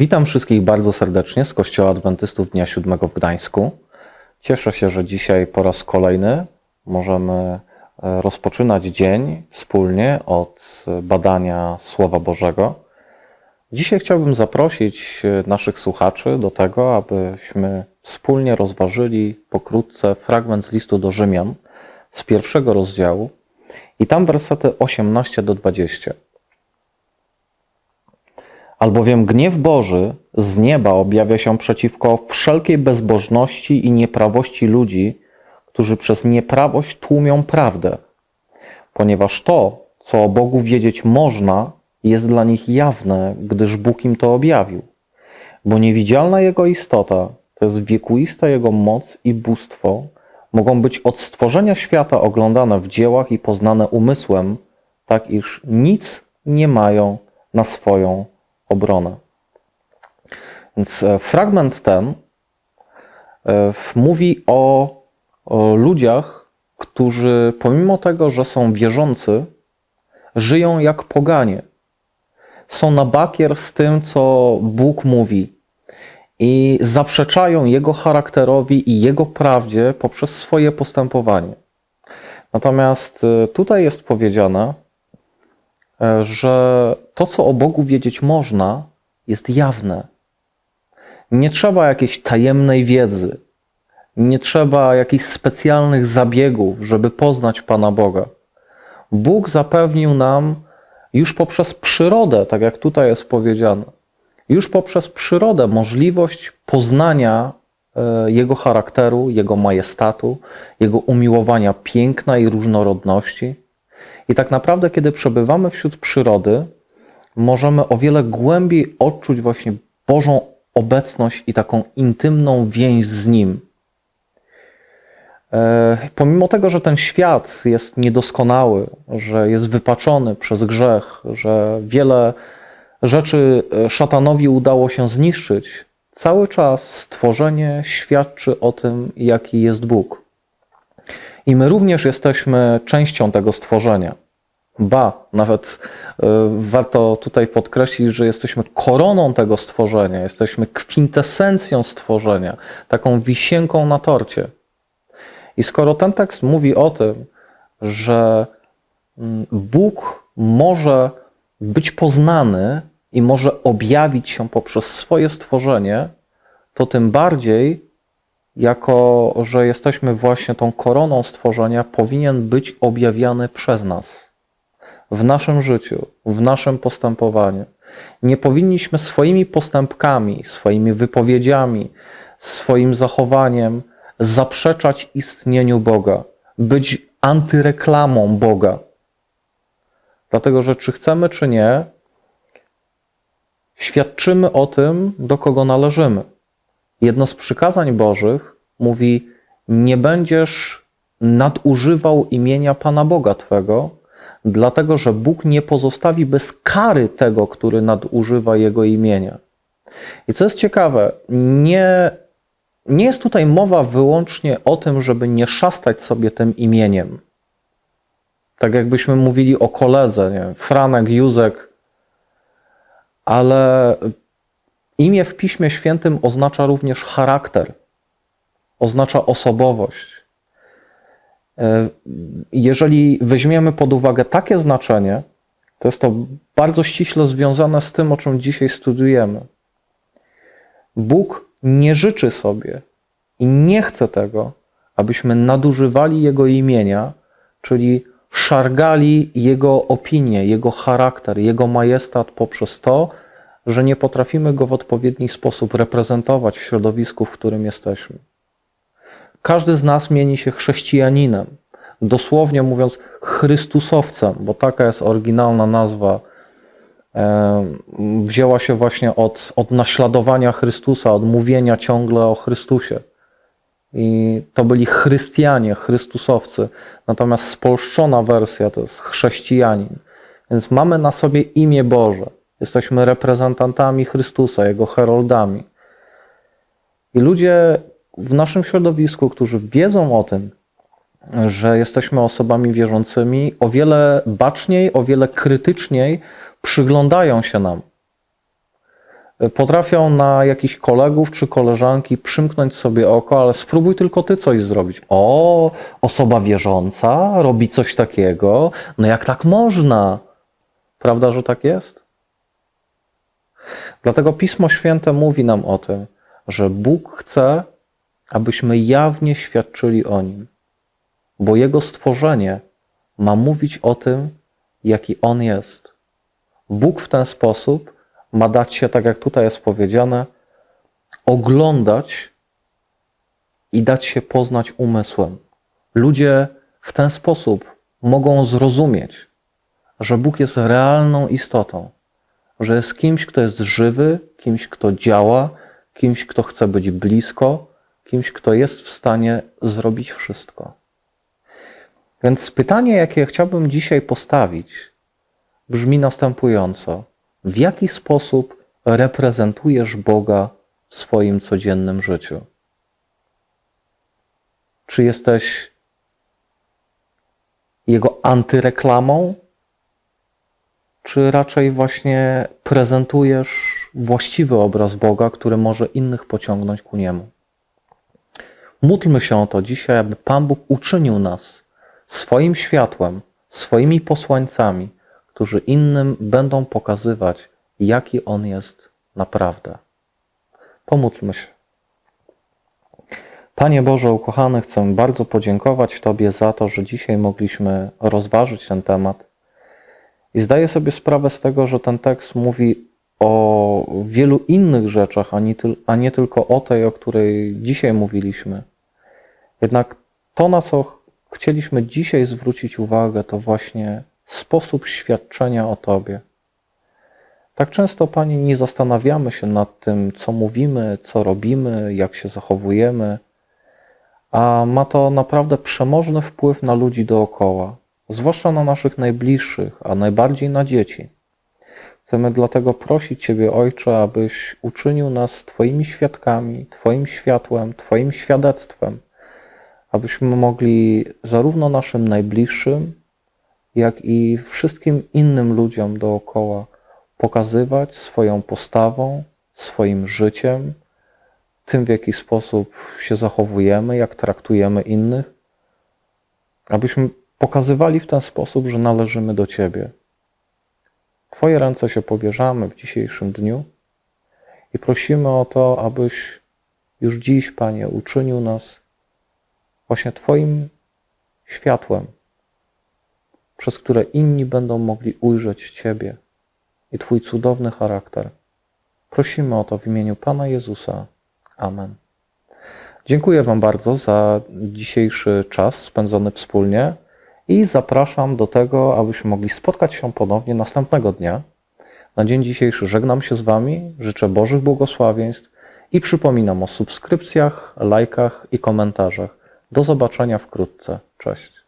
Witam wszystkich bardzo serdecznie z Kościoła Adwentystów Dnia Siódmego w Gdańsku. Cieszę się, że dzisiaj po raz kolejny możemy e, rozpoczynać dzień wspólnie od badania Słowa Bożego. Dzisiaj chciałbym zaprosić e, naszych słuchaczy do tego, abyśmy wspólnie rozważyli pokrótce fragment z listu do Rzymian z pierwszego rozdziału i tam wersety 18 do 20. Albowiem gniew Boży z nieba objawia się przeciwko wszelkiej bezbożności i nieprawości ludzi, którzy przez nieprawość tłumią prawdę, ponieważ to, co o Bogu wiedzieć można, jest dla nich jawne, gdyż Bóg im to objawił. Bo niewidzialna Jego istota, to jest wiekuista Jego moc i bóstwo, mogą być od stworzenia świata oglądane w dziełach i poznane umysłem, tak iż nic nie mają na swoją obronę. Więc e, fragment ten e, mówi o, o ludziach, którzy pomimo tego, że są wierzący, żyją jak poganie. Są na bakier z tym, co Bóg mówi i zaprzeczają Jego charakterowi i Jego prawdzie poprzez swoje postępowanie. Natomiast e, tutaj jest powiedziane, że to, co o Bogu wiedzieć można, jest jawne. Nie trzeba jakiejś tajemnej wiedzy, nie trzeba jakichś specjalnych zabiegów, żeby poznać Pana Boga. Bóg zapewnił nam już poprzez przyrodę, tak jak tutaj jest powiedziane, już poprzez przyrodę możliwość poznania e, Jego charakteru, Jego majestatu, Jego umiłowania piękna i różnorodności. I tak naprawdę, kiedy przebywamy wśród przyrody, możemy o wiele głębiej odczuć właśnie Bożą obecność i taką intymną więź z Nim. E, pomimo tego, że ten świat jest niedoskonały, że jest wypaczony przez grzech, że wiele rzeczy e, szatanowi udało się zniszczyć, cały czas stworzenie świadczy o tym, jaki jest Bóg. I my również jesteśmy częścią tego stworzenia. Ba, nawet y, warto tutaj podkreślić, że jesteśmy koroną tego stworzenia, jesteśmy kwintesencją stworzenia, taką wisienką na torcie. I skoro ten tekst mówi o tym, że mm, Bóg może być poznany i może objawić się poprzez swoje stworzenie, to tym bardziej jako że jesteśmy właśnie tą koroną stworzenia, powinien być objawiany przez nas w naszym życiu, w naszym postępowaniu. Nie powinniśmy swoimi postępkami, swoimi wypowiedziami, swoim zachowaniem zaprzeczać istnieniu Boga, być antyreklamą Boga. Dlatego, że czy chcemy, czy nie, świadczymy o tym, do kogo należymy. Jedno z przykazań Bożych mówi: Nie będziesz nadużywał imienia Pana Boga Twego, dlatego że Bóg nie pozostawi bez kary tego, który nadużywa Jego imienia. I co jest ciekawe, nie, nie jest tutaj mowa wyłącznie o tym, żeby nie szastać sobie tym imieniem. Tak jakbyśmy mówili o koledze, nie? Franek, Józek, ale Imię w Piśmie Świętym oznacza również charakter, oznacza osobowość. E, jeżeli weźmiemy pod uwagę takie znaczenie, to jest to bardzo ściśle związane z tym, o czym dzisiaj studujemy. Bóg nie życzy sobie i nie chce tego, abyśmy nadużywali Jego imienia, czyli szargali Jego opinię, Jego charakter, Jego majestat poprzez to, że nie potrafimy go w odpowiedni sposób reprezentować w środowisku, w którym jesteśmy. Każdy z nas mieni się chrześcijaninem, dosłownie mówiąc Chrystusowcem, bo taka jest oryginalna nazwa. Wzięła się właśnie od, od naśladowania Chrystusa, od mówienia ciągle o Chrystusie. I to byli chrystianie, chrystusowcy. Natomiast spolszczona wersja to jest chrześcijanin. Więc mamy na sobie imię Boże. Jesteśmy reprezentantami Chrystusa, Jego heroldami. I ludzie w naszym środowisku, którzy wiedzą o tym, że jesteśmy osobami wierzącymi, o wiele baczniej, o wiele krytyczniej przyglądają się nam. Potrafią na jakichś kolegów czy koleżanki przymknąć sobie oko, ale spróbuj tylko ty coś zrobić. O, osoba wierząca robi coś takiego. No jak tak można? Prawda, że tak jest? Dlatego Pismo Święte mówi nam o tym, że Bóg chce, abyśmy jawnie świadczyli o Nim, bo Jego stworzenie ma mówić o tym, jaki On jest. Bóg w ten sposób ma dać się, tak jak tutaj jest powiedziane, oglądać i dać się poznać umysłem. Ludzie w ten sposób mogą zrozumieć, że Bóg jest realną istotą, że jest kimś, kto jest żywy, kimś, kto działa, kimś, kto chce być blisko, kimś, kto jest w stanie zrobić wszystko. Więc pytanie, jakie chciałbym dzisiaj postawić, brzmi następująco: w jaki sposób reprezentujesz Boga w swoim codziennym życiu? Czy jesteś Jego antyreklamą, czy raczej właśnie prezentujesz właściwy obraz Boga, który może innych pociągnąć ku Niemu? Módlmy się o to dzisiaj, aby Pan Bóg uczynił nas swoim światłem, swoimi posłańcami, którzy innym będą pokazywać, jaki On jest naprawdę. Pomódlmy się. Panie Boże ukochany, chcę bardzo podziękować Tobie za to, że dzisiaj mogliśmy rozważyć ten temat. I zdaję sobie sprawę z tego, że ten tekst mówi o wielu innych rzeczach, a nie, a nie tylko o tej, o której dzisiaj mówiliśmy. Jednak to, na co chcieliśmy dzisiaj zwrócić uwagę, to właśnie sposób świadczenia o Tobie. Tak często, Panie, nie zastanawiamy się nad tym, co mówimy, co robimy, jak się zachowujemy, a ma to naprawdę przemożny wpływ na ludzi dookoła, zwłaszcza na naszych najbliższych, a najbardziej na dzieci. Chcemy dlatego prosić Ciebie, Ojcze, abyś uczynił nas Twoimi świadkami, Twoim światłem, Twoim świadectwem, abyśmy mogli zarówno naszym najbliższym, jak i wszystkim innym ludziom dookoła pokazywać swoją postawą, swoim życiem, tym w jaki sposób się zachowujemy, jak traktujemy innych, abyśmy pokazywali w ten sposób, że należymy do Ciebie. Twoje ręce się pobierzamy w dzisiejszym dniu i prosimy o to, abyś już dziś, Panie, uczynił nas właśnie Twoim światłem, przez które inni będą mogli ujrzeć Ciebie i Twój cudowny charakter. Prosimy o to w imieniu Pana Jezusa. Amen. Dziękuję Wam bardzo za dzisiejszy czas spędzony wspólnie i zapraszam do tego, abyśmy mogli spotkać się ponownie następnego dnia. Na dzień dzisiejszy żegnam się z Wami, życzę Bożych błogosławieństw i przypominam o subskrypcjach, lajkach i komentarzach. Do zobaczenia wkrótce. Cześć.